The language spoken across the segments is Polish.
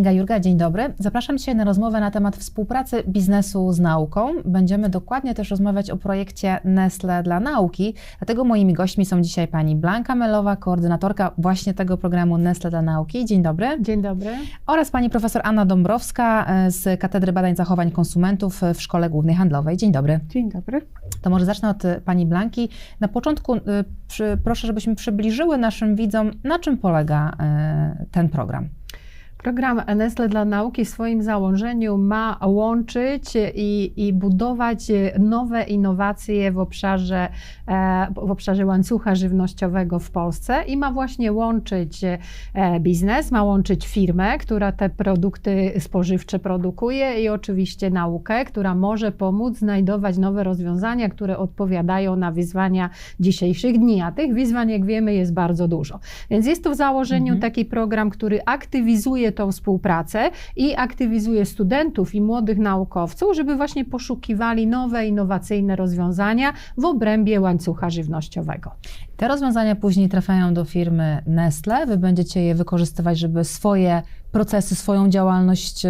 Kinga Jurga, dzień dobry. Zapraszam dzisiaj na rozmowę na temat współpracy biznesu z nauką. Będziemy dokładnie też rozmawiać o projekcie Nestle dla nauki. Dlatego moimi gośćmi są dzisiaj pani Blanka Melowa, koordynatorka właśnie tego programu Nestle dla nauki. Dzień dobry. Dzień dobry. Oraz pani profesor Anna Dąbrowska z Katedry Badań Zachowań Konsumentów w Szkole Głównej Handlowej. Dzień dobry. Dzień dobry. To może zacznę od e, pani Blanki. Na początku y, przy, proszę, żebyśmy przybliżyły naszym widzom, na czym polega y, ten program. Program Nestle dla nauki w swoim założeniu ma łączyć i, i budować nowe innowacje w obszarze, e, w obszarze łańcucha żywnościowego w Polsce i ma właśnie łączyć e, biznes, ma łączyć firmę, która te produkty spożywcze produkuje i oczywiście naukę, która może pomóc znajdować nowe rozwiązania, które odpowiadają na wyzwania dzisiejszych dni, a tych wyzwań, jak wiemy, jest bardzo dużo. Więc jest to w założeniu Mhm. taki program, który aktywizuje tą współpracę i aktywizuje studentów i młodych naukowców, żeby właśnie poszukiwali nowe, innowacyjne rozwiązania w obrębie łańcucha żywnościowego. Te rozwiązania później trafiają do firmy Nestle. Wy będziecie je wykorzystywać, żeby swoje procesy, swoją działalność y,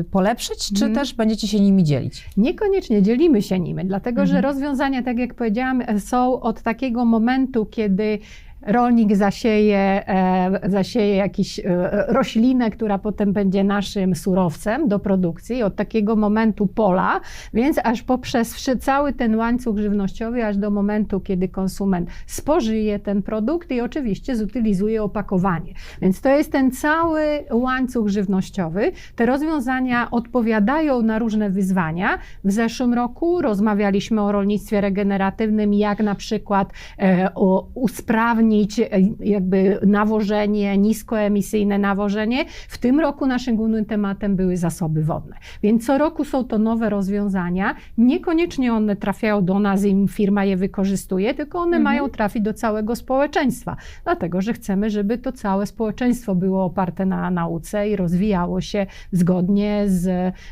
y, polepszyć, czy Mhm. też będziecie się nimi dzielić? Niekoniecznie dzielimy się nimi, dlatego że Mhm. rozwiązania, tak jak powiedziałam, są od takiego momentu, kiedy rolnik zasieje, e, zasieje jakąś e, roślinę, która potem będzie naszym surowcem do produkcji, od takiego momentu pola, więc aż poprzez cały ten łańcuch żywnościowy, aż do momentu, kiedy konsument spożyje ten produkt i oczywiście zutylizuje opakowanie. Więc to jest ten cały łańcuch żywnościowy. Te rozwiązania odpowiadają na różne wyzwania. W zeszłym roku rozmawialiśmy o rolnictwie regeneratywnym, jak na przykład e, o, usprawnić e, jakby nawożenie, niskoemisyjne nawożenie. W tym roku naszym głównym tematem były zasoby wodne. Więc co roku są to nowe rozwiązania. Niekoniecznie one trafiają do nas i firma je wykorzystuje, tylko one Mhm. mają trafić do całego społeczeństwa. Dlatego, że chcemy, żeby to całe społeczeństwo było oparte na nauce i rozwijało się zgodnie z,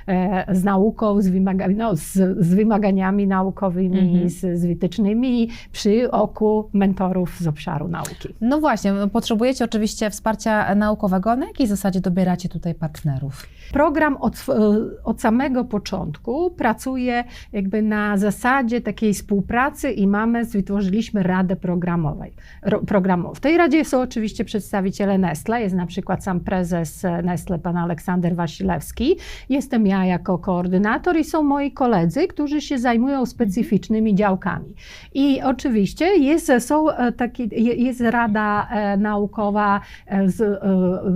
e, z nauką, z, wymaga no, z, z wymaganiami naukowymi, Mhm. z, z wytycznymi przy oku mentorów z obszaru nauki. No właśnie, potrzebujecie oczywiście wsparcia naukowego. Na jakiej zasadzie dobieracie tutaj partnerów? Program od, sw- od samego początku pracuje jakby na zasadzie takiej współpracy i mamy, wytworzyliśmy Radę Programowej, ro, programową. W tej Radzie są oczywiście przedstawiciele Nestle, jest na przykład sam prezes e, Nestle, pan Aleksander Wasilewski, jestem ja jako koordynator i są moi koledzy, którzy się zajmują specyficznymi działkami. I oczywiście jest, są e, takie, je- jest Rada e, Naukowa e, z, e,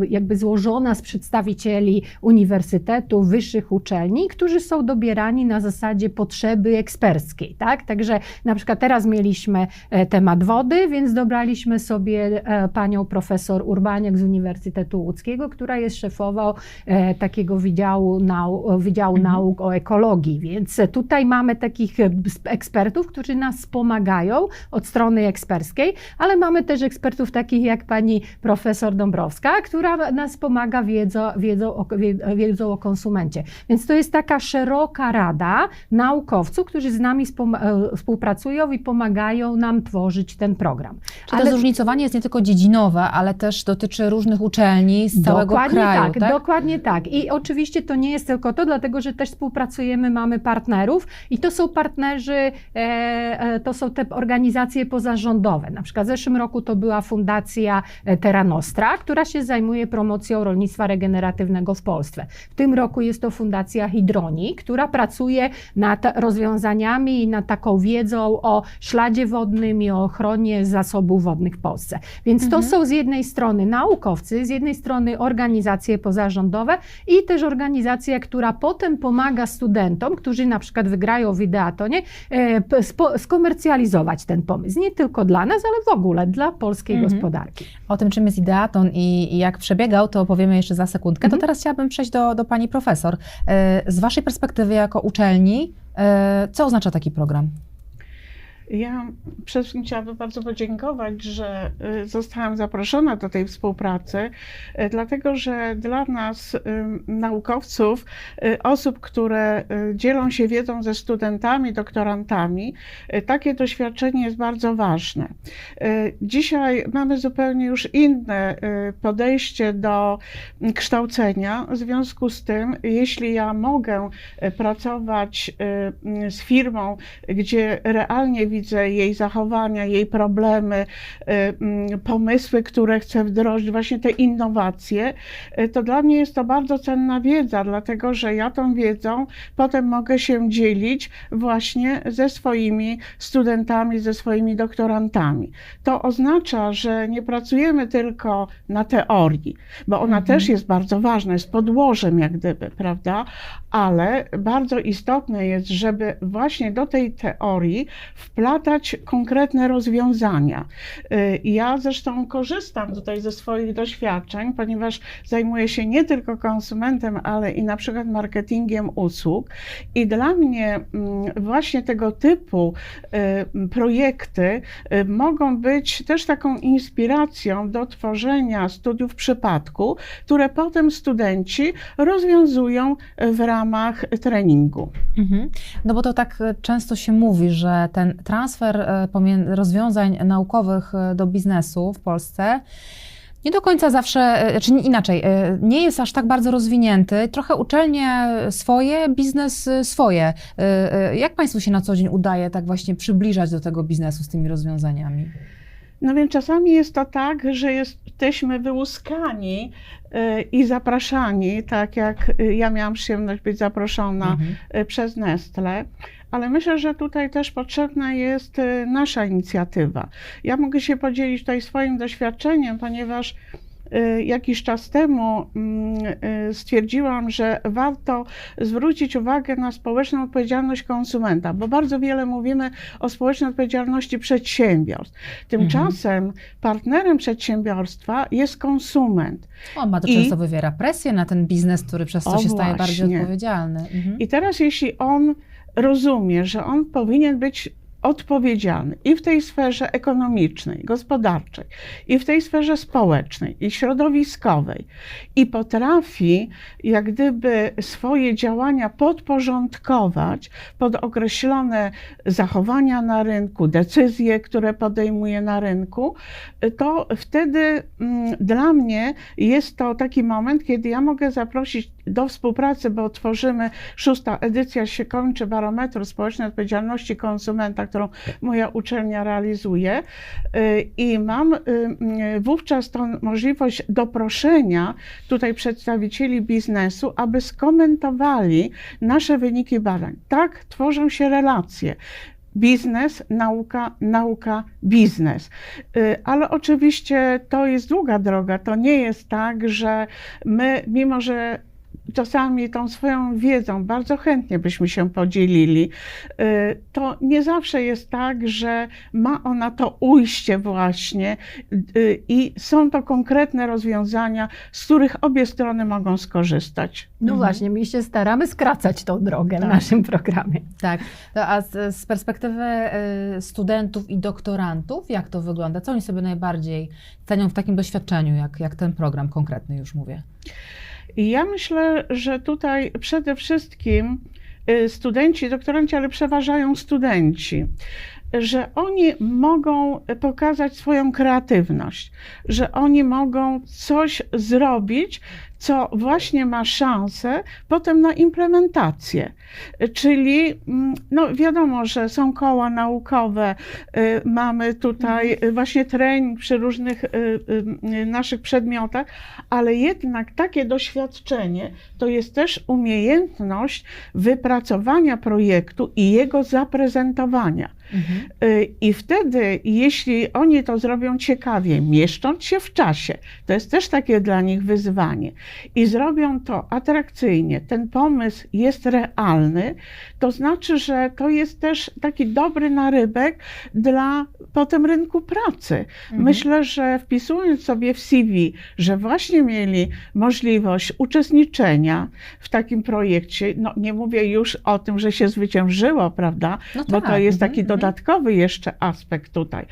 jakby złożona z przedstawicieli uniwersytetów, wyższych uczelni, którzy są dobierani na zasadzie potrzeby eksperckiej, tak? Także na przykład teraz mieliśmy temat wody, więc dobraliśmy sobie panią profesor Urbaniak z Uniwersytetu Łódzkiego, która jest szefową takiego Wydziału, nau, wydziału Mhm. Nauk o Ekologii, więc tutaj mamy takich sp- ekspertów, którzy nas wspomagają od strony eksperckiej, ale mamy też ekspertów takich jak pani profesor Dąbrowska, która nas pomaga wiedzą, wiedzą, o, wie- wiedzą o konsumencie. Więc to jest taka szeroka rada naukowców, którzy z nami e, współpracują i pomagają nam tworzyć ten program. Czy to zróżnicowanie jest nie tylko dziedzinowe, ale też dotyczy różnych uczelni z całego dokładnie kraju, tak, tak? Dokładnie tak. I oczywiście to nie jest tylko to, dlatego że też współpracujemy, mamy partnerów i to są partnerzy, e, e, to są te organizacje pozarządowe. Na przykład w zeszłym roku to była Fundacja e, Terra Nostra, która się zajmuje promocją rolnictwa regeneratywnego w Polsce. W tym roku jest to Fundacja Hydroni, która pracuje nad rozwiązaniami i nad taką wiedzą o śladzie wodnym i o ochronie zasobów wodnych w Polsce. Więc Mhm. to są z jednej strony naukowcy, z jednej strony organizacje pozarządowe i też organizacja, która potem pomaga studentom, którzy na przykład wygrają w Ideatonie, e, skomercjalizować ten pomysł. Nie tylko dla nas, ale w ogóle dla polskiej Mhm. gospodarki. O tym, czym jest Ideaton i, i jak przebiegał, to opowiemy jeszcze za sekundkę. Mhm. To teraz chciałabym przejść do, do pani profesor. E, Z waszej perspektywy jako uczelni, e, co oznacza taki program? Ja przede wszystkim chciałabym bardzo podziękować, że y, zostałam zaproszona do tej współpracy, y, dlatego że dla nas, y, naukowców, osób, które dzielą się wiedzą ze studentami, doktorantami, takie doświadczenie jest bardzo ważne. Dzisiaj mamy zupełnie już inne podejście do kształcenia. W związku z tym, jeśli ja mogę pracować z firmą, gdzie realnie widzę jej zachowania, jej problemy, y, mm, pomysły, które chcę wdrożyć, właśnie te innowacje, y, to dla mnie jest to bardzo cenna wiedza, dlatego że ja tą wiedzą potem mogę się dzielić właśnie ze swoimi studentami, ze swoimi doktorantami. To oznacza, że nie pracujemy tylko na teorii, bo ona Mhm. też jest bardzo ważna, jest podłożem jak gdyby, prawda? Ale bardzo istotne jest, żeby właśnie do tej teorii wplatać konkretne rozwiązania. Y, Ja zresztą korzystam tutaj ze swoich doświadczeń, ponieważ zajmuję się nie tylko konsumentem, ale i na przykład marketingiem usług. I dla mnie mm, właśnie tego typu y, projekty y, mogą być też taką inspiracją do tworzenia studiów przypadku, które potem studenci rozwiązują w ramach treningu. Mhm. No bo to tak często się mówi, że ten transfer e, rozwiązań naukowych e, do biznesu w Polsce nie do końca zawsze, e, czy nie- inaczej, nie jest aż tak bardzo rozwinięty. Trochę uczelnie swoje, biznes swoje. Jak Państwu się na co dzień udaje tak właśnie przybliżać do tego biznesu z tymi rozwiązaniami? No więc czasami jest to tak, że jesteśmy wyłuskani i zapraszani, tak jak ja miałam przyjemność być zaproszona Mhm. przez Nestle. Ale myślę, że tutaj też potrzebna jest y, nasza inicjatywa. Ja mogę się podzielić tutaj swoim doświadczeniem, ponieważ y, jakiś czas temu mm, y, stwierdziłam, że warto zwrócić uwagę na społeczną odpowiedzialność konsumenta, bo bardzo wiele mówimy o społecznej odpowiedzialności przedsiębiorstw. Tymczasem partnerem przedsiębiorstwa jest konsument. On bardzo I- często wywiera presję na ten biznes, który przez to O, się staje bardziej odpowiedzialny. Mhm. I teraz, jeśli on rozumie, że on powinien być odpowiedzialny i w tej sferze ekonomicznej, gospodarczej, i w tej sferze społecznej, i środowiskowej, i potrafi jak gdyby swoje działania podporządkować pod określone zachowania na rynku, decyzje, które podejmuje na rynku, to wtedy mm, dla mnie jest to taki moment, kiedy ja mogę zaprosić do współpracy, bo tworzymy szósta edycja się kończy barometru społecznej odpowiedzialności konsumenta, którą moja uczelnia realizuje. Y, I mam y, y, wówczas tą możliwość doproszenia tutaj przedstawicieli biznesu, aby skomentowali nasze wyniki badań. Tak tworzą się relacje. Biznes, nauka, nauka, biznes. Ale oczywiście to jest długa droga. To nie jest tak, że my, mimo że czasami tą swoją wiedzą bardzo chętnie byśmy się podzielili, y, to nie zawsze jest tak, że ma ona to ujście właśnie y, i są to konkretne rozwiązania, z których obie strony mogą skorzystać. No Mhm. właśnie, my się staramy skracać tą drogę w Tak. naszym programie. Tak, To a z, z perspektywy y, studentów i doktorantów, jak to wygląda? Co oni sobie najbardziej cenią w takim doświadczeniu, jak, jak ten program konkretny już mówię? I ja myślę, że tutaj przede wszystkim y, studenci, doktoranci, ale przeważają studenci, że oni mogą pokazać swoją kreatywność, że oni mogą coś zrobić, co właśnie ma szansę potem na implementację. Czyli, mm, no wiadomo, że są koła naukowe, y, mamy tutaj y, właśnie trening przy różnych y, y, naszych przedmiotach, ale jednak takie doświadczenie to jest też umiejętność wypracowania projektu i jego zaprezentowania. Mhm. Y, I wtedy, jeśli oni to zrobią ciekawie, mieszcząc się w czasie, to jest też takie dla nich wyzwanie, i zrobią to atrakcyjnie, ten pomysł jest realny, to znaczy, że to jest też taki dobry narybek dla potem rynku pracy. Mhm. Myślę, że wpisując sobie w CV, że właśnie mieli możliwość uczestniczenia w takim projekcie, no nie mówię już o tym, że się zwyciężyło, prawda? No bo tak, to jest mhm, taki mhm. Dodatkowy jeszcze aspekt tutaj,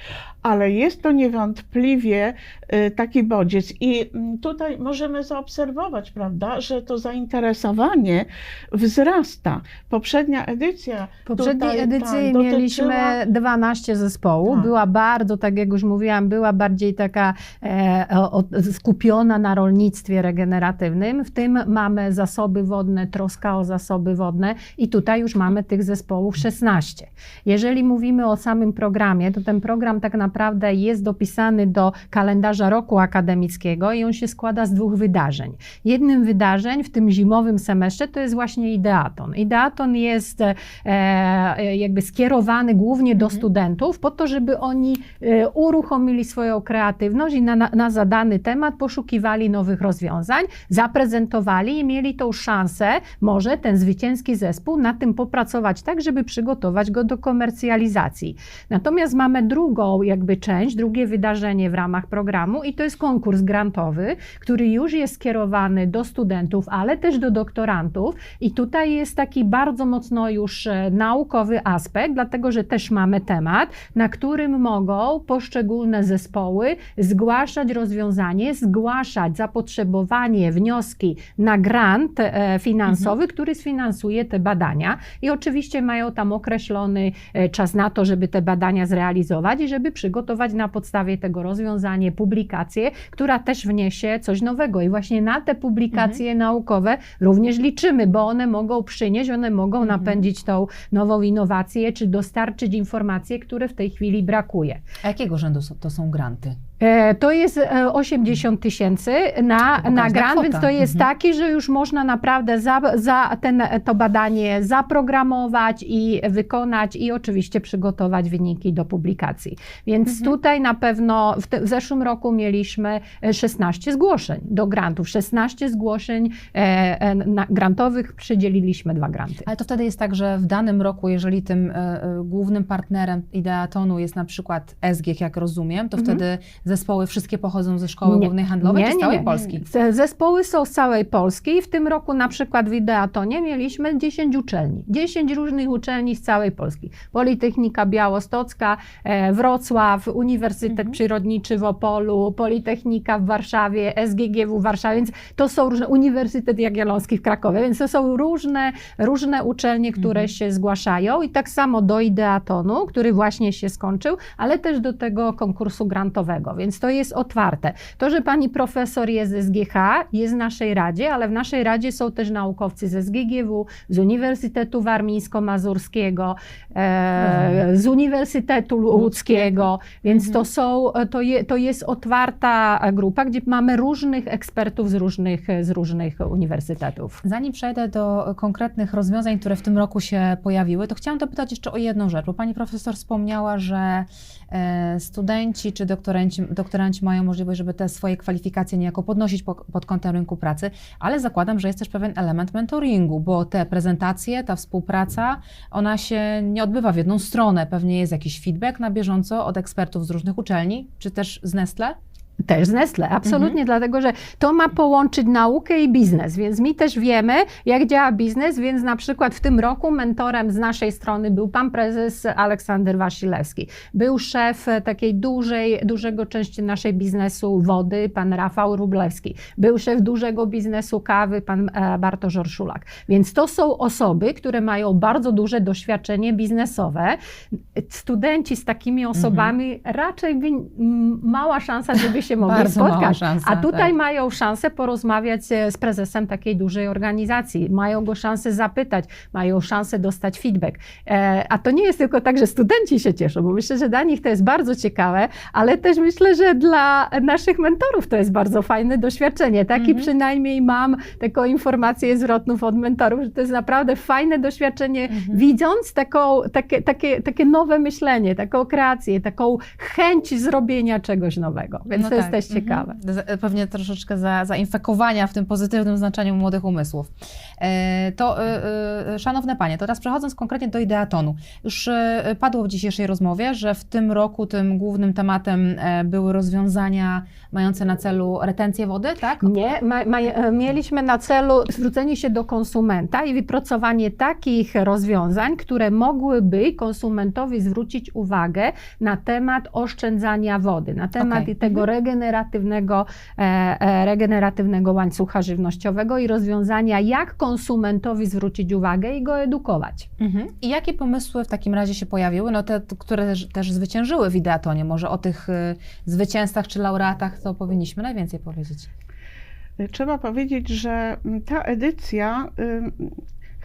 ale jest to niewątpliwie y, taki bodziec i mm, tutaj możemy zaobserwować, prawda, że to zainteresowanie wzrasta. Poprzednia edycja W poprzedniej edycji mieliśmy dotyczyła- 12 zespołów. Tak. Była bardzo, tak jak już mówiłam, była bardziej taka e, o, skupiona na rolnictwie regeneratywnym. W tym mamy zasoby wodne, troska o zasoby wodne i tutaj już mamy tych zespołów 16. Jeżeli mówimy o samym programie, to ten program tak naprawdę jest dopisany do kalendarza roku akademickiego i on się składa z dwóch wydarzeń. Jednym wydarzeń w tym zimowym semestrze to jest właśnie Ideaton. Ideaton jest e, jakby skierowany głównie do Mhm. studentów po to, żeby oni e, uruchomili swoją kreatywność i na, na, na zadany temat poszukiwali nowych rozwiązań, zaprezentowali i mieli tą szansę, może ten zwycięski zespół na tym popracować tak, żeby przygotować go do komercjalizacji. Natomiast mamy drugą jakby część, drugie wydarzenie w ramach programu i to jest konkurs grantowy, który już jest skierowany do studentów, ale też do doktorantów. I tutaj jest taki bardzo mocno już e, naukowy aspekt, dlatego że też mamy temat, na którym mogą poszczególne zespoły zgłaszać rozwiązanie, zgłaszać zapotrzebowanie, wnioski na grant e, finansowy, który sfinansuje te badania. I oczywiście mają tam określony e, czas na to, żeby te badania zrealizować i żeby przygotować na podstawie tego rozwiązanie, publikację, która też wniesie coś nowego. I właśnie na te publikacje naukowe również liczymy, bo one mogą przynieść, one mogą Mhm. napędzić tą nową innowację, czy dostarczyć informacje, które w tej chwili brakuje. A jakiego rzędu to są granty? E, To jest e, 80 tysięcy na, na grant, kwota. więc to jest Mhm. taki, że już można naprawdę za, za ten, to badanie zaprogramować i wykonać i oczywiście przygotować wyniki do publikacji. Więc Mhm. tutaj na pewno w, te, w zeszłym roku mieliśmy e, 16 zgłoszeń do grantów. 16 zgłoszeń e, e, na, grantowych przydzieliliśmy dwa granty. Ale to wtedy jest tak, że w danym roku, jeżeli tym e, e, głównym partnerem Ideatonu jest na przykład SGIech, jak rozumiem, to Mhm. wtedy zespoły wszystkie pochodzą ze Szkoły Nie. Głównej Handlowej Nie, czy z całej nie. Polski? Zespoły są z całej Polski i w tym roku na przykład w Ideatonie mieliśmy 10 uczelni. 10 różnych uczelni z całej Polski. Politechnika Białostocka, e, Wrocław, Uniwersytet Mhm. Przyrodniczy w Opolu, Politechnika w Warszawie, SGGW w Warszawie, więc to są różne, Uniwersytet Jagielloński w Krakowie, więc to są różne, różne uczelnie, które Mhm. się zgłaszają i tak samo do Ideatonu, który właśnie się skończył, ale też do tego konkursu grantowego, więc to jest otwarte. To, że pani profesor jest z SGH, jest w naszej radzie, ale w naszej radzie są też naukowcy ze SGGW, z Uniwersytetu Warmińsko-Mazurskiego, e, z Uniwersytetu Łódzkiego, więc to są, to, je, to jest otwarta grupa, gdzie mamy różnych ekspertów z różnych, z różnych uniwersytetów. Zanim przejdę do konkretnych rozwiązań, które w tym roku się pojawiły, to chciałam dopytać jeszcze o jedną rzecz, bo pani profesor wspomniała, że e, studenci czy doktoranci, doktoranci mają możliwość, żeby te swoje kwalifikacje niejako podnosić po, pod kątem rynku pracy, ale zakładam, że jest też pewien element mentoringu, bo te prezentacje, ta współpraca, ona się nie odbywa w jedną stronę. Pewnie jest jakiś feedback na bieżąco od ekspertów z różnych uczelni, czy też z Nestle? Też z Nestle, absolutnie, dlatego że to ma połączyć naukę i biznes, więc my też wiemy, jak działa biznes, więc na przykład w tym roku mentorem z naszej strony był pan prezes Aleksander Wasilewski. Był szef takiej dużej, dużego części naszej biznesu wody, pan Rafał Rublewski. Był szef dużego biznesu kawy, pan e, Bartosz Orszulak. Więc to są osoby, które mają bardzo duże doświadczenie biznesowe. Studenci z takimi osobami raczej by, m, mała szansa, żeby się mogli Bardzo spotkać. szansa, A tutaj tak. mają szansę porozmawiać e, z prezesem takiej dużej organizacji. Mają go szansę zapytać, mają szansę dostać feedback. E, A to nie jest tylko tak, że studenci się cieszą, bo myślę, że dla nich to jest bardzo ciekawe, ale też myślę, że dla naszych mentorów to jest bardzo fajne doświadczenie. Taki Mhm. przynajmniej mam taką informację zwrotną od mentorów, że to jest naprawdę fajne doświadczenie, Mhm. widząc taką, takie, takie, takie nowe myślenie, taką kreację, taką chęć zrobienia czegoś nowego. Więc No to jest też ciekawe. Mhm. Pewnie troszeczkę za, zainfekowania w tym pozytywnym znaczeniu młodych umysłów. E, To, e, e, szanowne panie, to teraz przechodząc konkretnie do Ideatonu. Już padło w dzisiejszej rozmowie, że w tym roku tym głównym tematem były rozwiązania mające na celu retencję wody, tak? Nie, ma, ma, mieliśmy na celu zwrócenie się do konsumenta i wypracowanie takich rozwiązań, które mogłyby konsumentowi zwrócić uwagę na temat oszczędzania wody, na temat Okej. tego regeneratywnego, e, e, regeneratywnego łańcucha żywnościowego i rozwiązania, jak konsumentowi zwrócić uwagę i go edukować. Mhm. I jakie pomysły w takim razie się pojawiły, no te, które też, też zwyciężyły w Ideatonie? Może o tych y, zwycięzcach czy laureatach to powinniśmy najwięcej powiedzieć. Trzeba powiedzieć, że mm, ta edycja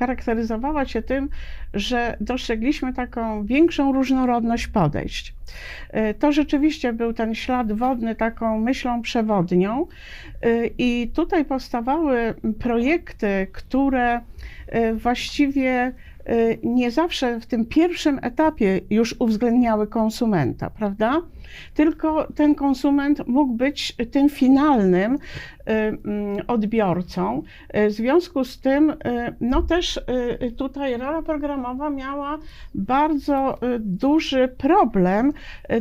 charakteryzowała się tym, że dostrzegliśmy taką większą różnorodność podejść. Y, To rzeczywiście był ten ślad wodny taką myślą przewodnią y, i tutaj powstawały projekty, które y, właściwie nie zawsze w tym pierwszym etapie już uwzględniały konsumenta, prawda? Tylko ten konsument mógł być tym finalnym y, mm, odbiorcą. Y, W związku z tym, y, no też tutaj rada programowa miała bardzo duży problem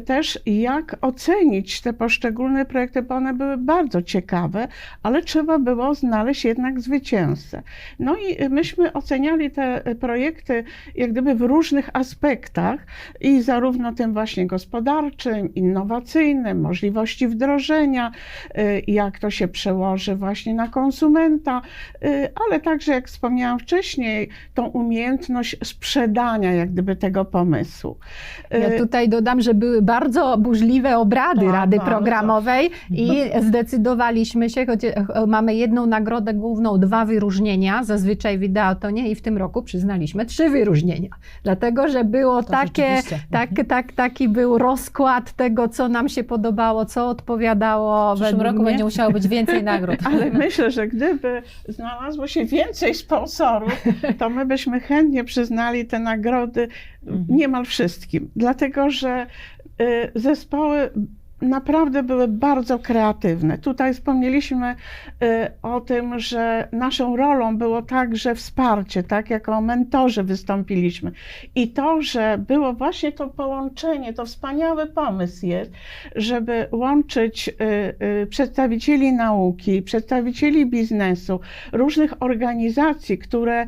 też jak ocenić te poszczególne projekty, bo one były bardzo ciekawe, ale trzeba było znaleźć jednak zwycięzcę. No i myśmy oceniali te projekty jak gdyby w różnych aspektach i zarówno tym właśnie gospodarczym, innowacyjnym, możliwości wdrożenia, y, jak to się przełoży właśnie na konsumenta, y, ale także, jak wspomniałam wcześniej, tą umiejętność sprzedania jak gdyby tego pomysłu. Ja Y, tutaj dodam, że były bardzo burzliwe obrady Tak, Rady bardzo. Programowej i zdecydowaliśmy się, choć e, mamy jedną nagrodę główną, dwa wyróżnienia, zazwyczaj w Ideatonie i w tym roku przyznaliśmy trzy wyróżnienia. Dlatego, że było To takie, tak, tak, taki był rozkład tego, co nam się podobało, co odpowiadało W przyszłym roku mnie. będzie musiało być więcej nagród. Ale myślę, że gdyby znalazło się więcej sponsorów, to my byśmy chętnie przyznali te nagrody Mhm. niemal wszystkim. Dlatego, że y, zespoły naprawdę były bardzo kreatywne. Tutaj wspomnieliśmy y, o tym, że naszą rolą było także wsparcie, tak, jako mentorzy wystąpiliśmy. I to, że było właśnie to połączenie, to wspaniały pomysł jest, żeby łączyć y, y, przedstawicieli nauki, przedstawicieli biznesu, różnych organizacji, które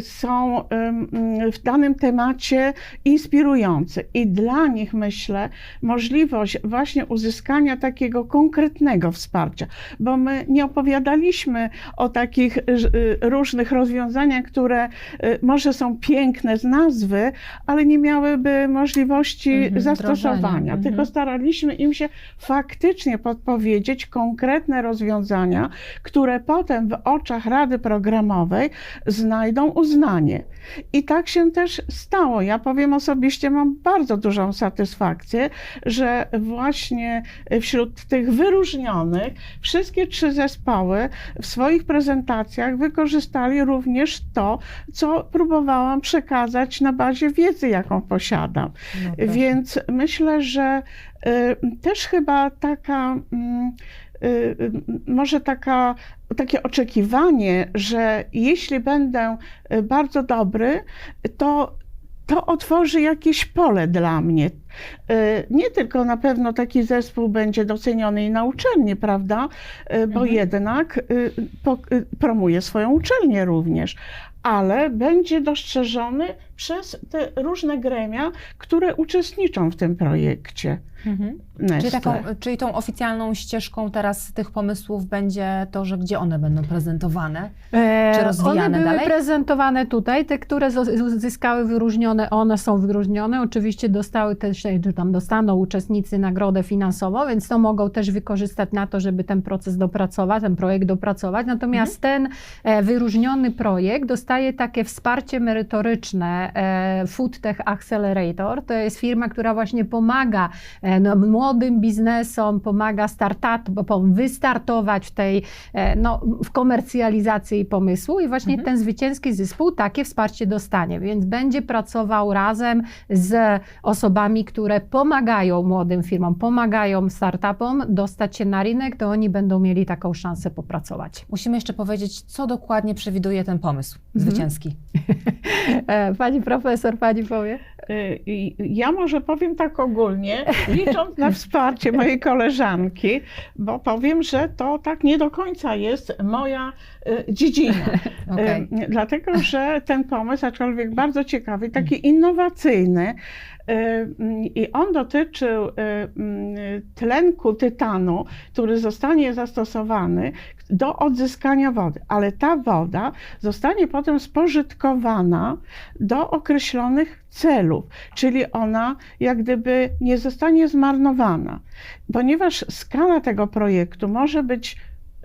są mm, w danym temacie inspirujące. I dla nich, myślę, możliwość właśnie uzyskania takiego konkretnego wsparcia, bo my nie opowiadaliśmy o takich y, y, różnych rozwiązaniach, które y, może są piękne z nazwy, ale nie miałyby możliwości Mhm, zastosowania. mhm. Tylko staraliśmy im się faktycznie podpowiedzieć konkretne rozwiązania, które potem w oczach Rady Programowej znajdą uznanie. I tak się też stało. Ja powiem osobiście, mam bardzo dużą satysfakcję, że właśnie wśród tych wyróżnionych wszystkie trzy zespoły w swoich prezentacjach wykorzystali również to, co próbowałam przekazać na bazie wiedzy, jaką posiadam. No. Więc myślę, że y, też chyba taka, mm, y, y, może taka, takie oczekiwanie, że jeśli będę y, bardzo dobry, to to otworzy jakieś pole dla mnie. Y, Nie tylko na pewno taki zespół będzie doceniony i na uczelni, prawda? Y, Bo Mhm. jednak y, promuje swoją uczelnię również, ale będzie dostrzeżony przez te różne gremia, które uczestniczą w tym projekcie. Mhm. Czyli, taką, czyli tą oficjalną ścieżką teraz tych pomysłów będzie to, że gdzie one będą prezentowane? E, Czy rozwijane one były dalej? prezentowane tutaj, te, które uzyskały wyróżnione, one są wyróżnione. Oczywiście dostały też, czy tam dostaną uczestnicy nagrodę finansową, więc to mogą też wykorzystać na to, żeby ten proces dopracować, ten projekt dopracować. Natomiast ten e, wyróżniony projekt dostaje takie wsparcie merytoryczne e, Food Tech Accelerator. To jest firma, która właśnie pomaga e, no, młodym biznesom, pomaga startupom wystartować w tej, no, w komercjalizacji pomysłu i właśnie Mhm. ten zwycięski zespół takie wsparcie dostanie, więc będzie pracował razem z osobami, które które pomagają młodym firmom, pomagają startupom dostać się na rynek, to oni będą mieli taką szansę popracować. Musimy jeszcze powiedzieć, co dokładnie przewiduje ten pomysł Mhm. zwycięski. E, Pani profesor, pani powie? I Ja może powiem tak ogólnie, licząc na wsparcie mojej koleżanki, bo powiem, że to tak nie do końca jest moja y, dziedzina. Okej. Y, Dlatego, że ten pomysł, aczkolwiek bardzo ciekawy, taki innowacyjny, mm, i on dotyczył y, mm, tlenku tytanu, który zostanie zastosowany do odzyskania wody, ale ta woda zostanie potem spożytkowana do określonych celów, czyli ona jak gdyby nie zostanie zmarnowana, ponieważ skala tego projektu może być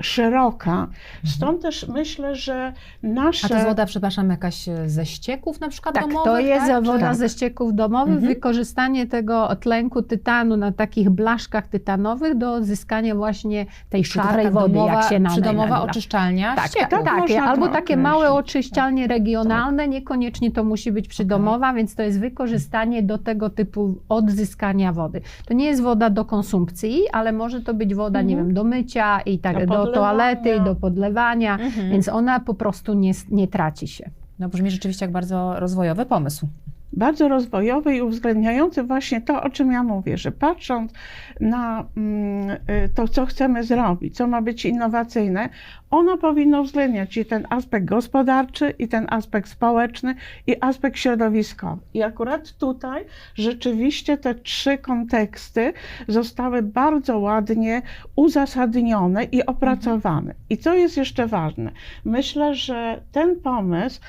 szeroka, stąd też myślę, że nasze... A to jest woda, przepraszam, jakaś e, ze ścieków na przykład Tak, domowych? to jest tak? woda Czy- ze ścieków domowych, Mhm. wykorzystanie tego tlenku tytanu na takich blaszkach tytanowych do odzyskania właśnie tej szarej taka wody, domowa, jak się na Przydomowa oczyszczalnia Tak, ścieków. tak, Tak można albo takie małe oczyszczalnie regionalne, niekoniecznie to musi być przydomowa, więc to jest wykorzystanie do tego typu odzyskania wody. To nie jest woda do konsumpcji, ale może to być woda, nie Mhm. wiem, do mycia i tak, do, podlewania. toalety, do podlewania, Mhm. więc ona po prostu nie, nie traci się. No brzmi rzeczywiście jak bardzo rozwojowy pomysł. Bardzo rozwojowy i uwzględniający właśnie to, o czym ja mówię, że patrząc na mm, y, to, co chcemy zrobić, co ma być innowacyjne, ono powinno uwzględniać i ten aspekt gospodarczy, i ten aspekt społeczny, i aspekt środowiskowy. I akurat tutaj rzeczywiście te trzy konteksty zostały bardzo ładnie uzasadnione i opracowane. I co jest jeszcze ważne? Myślę, że ten pomysł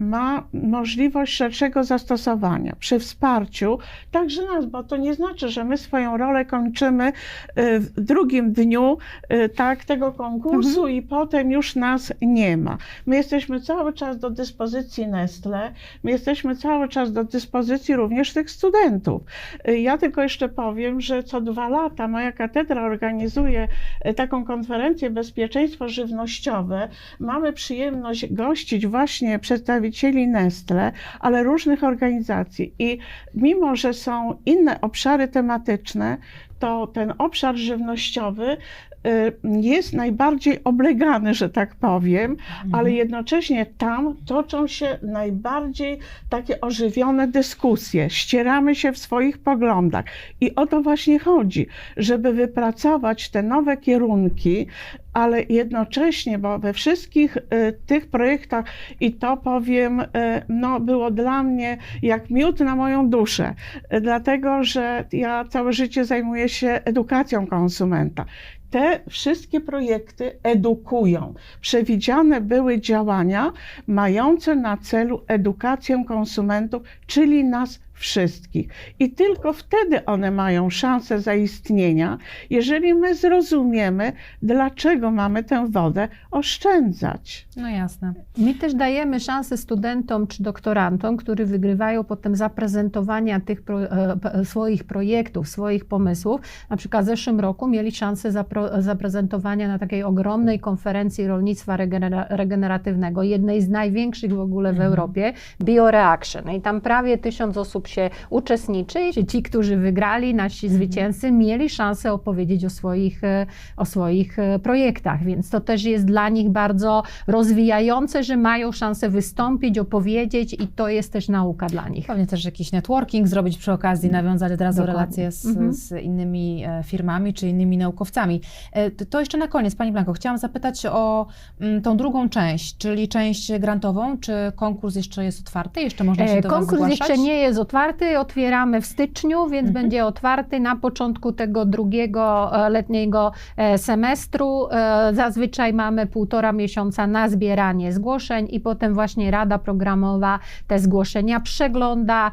ma możliwość szerszego zastosowania przy wsparciu także nas, bo to nie znaczy, że my swoją rolę kończymy e, w drugim dniu e, tak, tego konkursu i potem już nas nie ma. My jesteśmy cały czas do dyspozycji Nestle, my jesteśmy cały czas do dyspozycji również tych studentów. E, Ja tylko jeszcze powiem, że co dwa lata moja katedra organizuje e, taką konferencję Bezpieczeństwo Żywnościowe. Mamy przyjemność gościć właśnie przedstawicieli Nestle, ale różnych organizacji. I mimo, że są inne obszary tematyczne, to ten obszar żywnościowy jest najbardziej oblegany, że tak powiem, ale jednocześnie tam toczą się najbardziej takie ożywione dyskusje. Ścieramy się w swoich poglądach. I o to właśnie chodzi, żeby wypracować te nowe kierunki, ale jednocześnie, bo we wszystkich y, tych projektach, i to powiem, y, no, było dla mnie jak miód na moją duszę, y, dlatego że ja całe życie zajmuję się edukacją konsumenta. Te wszystkie projekty edukują. Przewidziane były działania mające na celu edukację konsumentów, czyli nas wszystkich. I tylko wtedy one mają szansę zaistnienia, jeżeli my zrozumiemy, dlaczego mamy tę wodę oszczędzać. No jasne. My też dajemy szansę studentom czy doktorantom, którzy wygrywają potem zaprezentowania tych pro, e, p- swoich projektów, swoich pomysłów. Na przykład w zeszłym roku mieli szansę zapro, zaprezentowania na takiej ogromnej konferencji rolnictwa regenera, regeneratywnego, jednej z największych w ogóle w Mhm. Europie, BioReaction. I tam prawie tysiąc osób się uczestniczy. I Ci, którzy wygrali, nasi zwycięzcy, mieli szansę opowiedzieć o swoich, e, o swoich e, projektach, więc to też jest dla nich bardzo rozwijające, że mają szansę wystąpić, opowiedzieć i to jest też nauka dla nich. Pewnie też jakiś networking zrobić przy okazji, nawiązać od razu Dokładnie. relacje z, Mhm. z innymi e, firmami czy innymi naukowcami. To jeszcze na koniec, Pani Blanko, chciałam zapytać o mm, tą drugą część, czyli część grantową. Czy konkurs jeszcze jest otwarty? Jeszcze można się do Konkurs zgłaszać? jeszcze nie jest otwarty, otwieramy w styczniu, więc Mhm. będzie otwarty na początku tego drugiego e, letniego e, semestru. E, Zazwyczaj mamy półtora miesiąca na zbieranie zgłoszeń i potem właśnie Rada Programowa te zgłoszenia przegląda.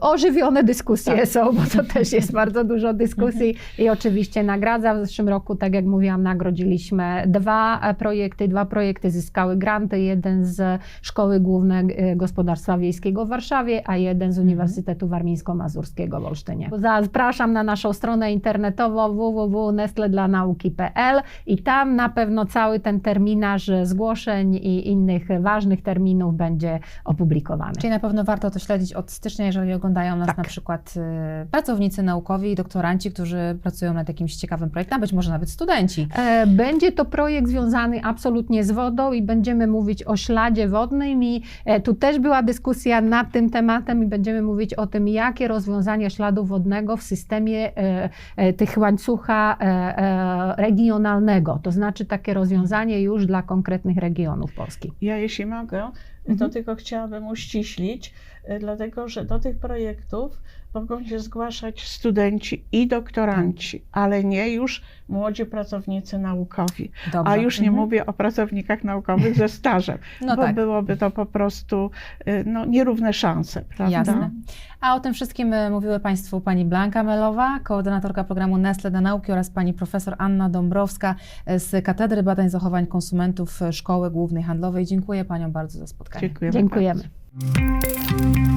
Ożywione dyskusje Tak. są, bo to też jest bardzo dużo dyskusji i oczywiście nagradza. W zeszłym roku, tak jak mówiłam, nagrodziliśmy dwa projekty. Dwa projekty zyskały granty. Jeden z Szkoły Głównej Gospodarstwa Wiejskiego w Warszawie, a jeden z Uniwersytetu Warmińsko-Mazurskiego w Olsztynie. Zapraszam na naszą stronę internetową www.nestledlanauki.pl i tam na pewno cały ten terminarz zgłoszeń i innych ważnych terminów będzie opublikowany. Czyli na pewno warto to śledzić od stycznia, jeżeli oglądają nas Tak. na przykład y, pracownicy naukowi i doktoranci, którzy pracują nad jakimś ciekawym projektem, a być może nawet studenci. E, Będzie to projekt związany absolutnie z wodą i będziemy mówić o śladzie wodnym i e, tu też była dyskusja nad tym tematem i będziemy mówić o tym, jakie rozwiązanie śladu wodnego w systemie e, e, tych łańcucha e, regionalnego, to znaczy takie rozwiązanie już dla konkretnych regionów Polski. Ja jeśli mogę, to Mhm. tylko chciałabym uściślić, y, dlatego że do tych projektów mogą się zgłaszać studenci i doktoranci, ale nie już młodzi pracownicy naukowi. Dobrze. A już nie Mhm. mówię o pracownikach naukowych ze stażem, No bo tak. byłoby to po prostu y, no, nierówne szanse, prawda? Jasne. A o tym wszystkim y, mówiły Państwu pani Blanka Melowa, koordynatorka programu Nestle dla Nauki oraz pani profesor Anna Dąbrowska y, z Katedry Badań Zachowań Konsumentów y, Szkoły Głównej Handlowej. Dziękuję Paniom bardzo za spotkanie. Dziękujemy. Dziękujemy. Bardzo.